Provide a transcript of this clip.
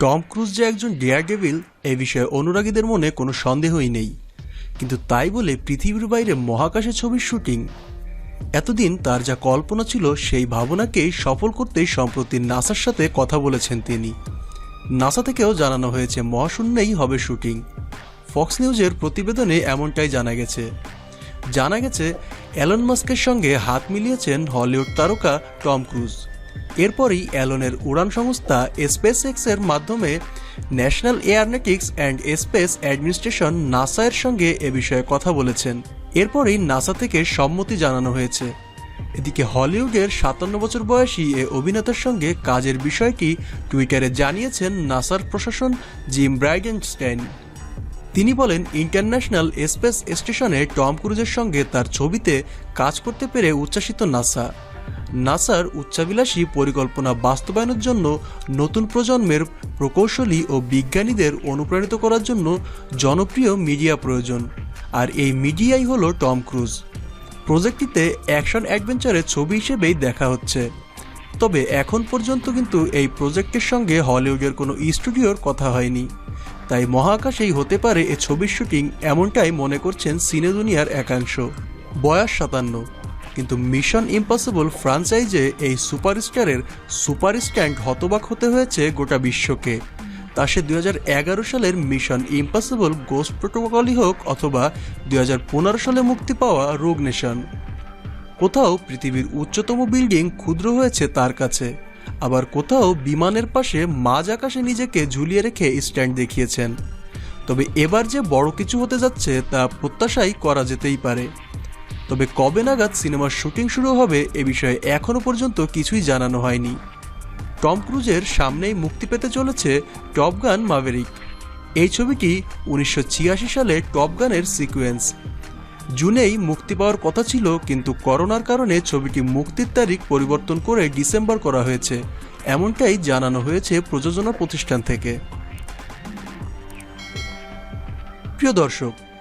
Tom cruise যে একজন dare devil এ বিষয়ে অনুরাগীদের মনে কোনো সন্দেহই নেই। কিন্তু তাই বলে পৃথিবীর বাইরে মহাকাশে ছবির শুটিং। এতদিন তার যা কল্পনা ছিল, সেই ভাবনাকেই সফল করতে সম্প্রতি নাসার সাথে কথা বলেছেন তিনি। নাসা থেকেও জানানো হয়েছে, মহাশূন্যেই হবে শুটিং। ফক্স নিউজের প্রতিবেদনে এমনটাই জানা গেছে। জানা গেছে অ্যালন মাস্কের সঙ্গে হাত মিলিয়েছেন হলিউড তারকা টম ক্রুজ। এরপরই অ্যালনের উড়ান সংস্থা স্পেস এক্সের মাধ্যমে National Aeronautics and Space Administration NASA এর সঙ্গে এ বিষয়ে কথা বলেছেন। এরপরই নাসা থেকে সম্মতি জানানো হয়েছে। এদিকে হলিউডের সাতান্ন বছর বয়সী এ অভিনেতার সঙ্গে কাজের বিষয়টি টুইটারে জানিয়েছেন নাসার প্রশাসন জিম ব্রাইডেনস্টাইন। তিনি বলেন, ইন্টারন্যাশনাল স্পেস স্টেশনে টম ক্রুজের সঙ্গে তার ছবিতে কাজ করতে পেরে উচ্ছ্বাসিত নাসা। নাসার উচ্চাবিলাসী পরিকল্পনা বাস্তবায়নের জন্য নতুন প্রজন্মের প্রকৌশলী ও বিজ্ঞানীদের অনুপ্রাণিত করার জন্য জনপ্রিয় মিডিয়া প্রয়োজন। আর এই মিডিয়াই হলো টম ক্রুজ। প্রজেক্টটিতে অ্যাকশন অ্যাডভেঞ্চারের ছবি হিসেবেই দেখা হচ্ছে। তবে এখন পর্যন্ত কিন্তু এই প্রজেক্টের সঙ্গে হলিউডের কোনো স্টুডিওর কথা হয়নি। তাই মহাকাশেই হতে পারে এ ছবির শুটিং এমনটাই মনে করছেন সিনে দুনিয়ার একাংশ। বয়স সাতান্ন। কিন্তু মিশন ইম্পসিবল ফ্রাঞ্চাইজে এই সুপারস্টারের সুপারস্ট্যান্ড হতবাক হতে হয়েছে গোটা বিশ্বকে। তা সে দু হাজার এগারো সালের মিশন ইম্পসিবল গোস্ট প্রোটোকলই হোক অথবা দু হাজার পনেরো সালে মুক্তি পাওয়া রোগ নেশন কোথাও পৃথিবীর উচ্চতম বিল্ডিং ক্ষুদ্র হয়েছে তার কাছে। আবার কোথাও বিমানের পাশে মাঝ আকাশে নিজেকে ঝুলিয়ে রেখে স্ট্যান্ড দেখিয়েছেন। তবে এবার যে বড় কিছু হতে যাচ্ছে তা প্রত্যাশাই করা যেতেই পারে। তবে কবে নাগাদ সিনেমার শুটিং শুরু হবে এ বিষয়ে এখনও পর্যন্ত কিছুই জানানো হয়নি। টম ক্রুজের সামনেই মুক্তি পেতে চলেছে টপ গান মাভেরিক। এই ছবিটি উনিশশো ছিয়াশি সালে টপ গানের সিকোয়েন্স? জুনেই মুক্তি পাওয়ার কথা ছিল, কিন্তু করোনার কারণে ছবিটি মুক্তির তারিখ পরিবর্তন করে ডিসেম্বর করা হয়েছে। এমনটাই জানানো হয়েছে প্রযোজনা প্রতিষ্ঠান থেকে। প্রিয় দর্শক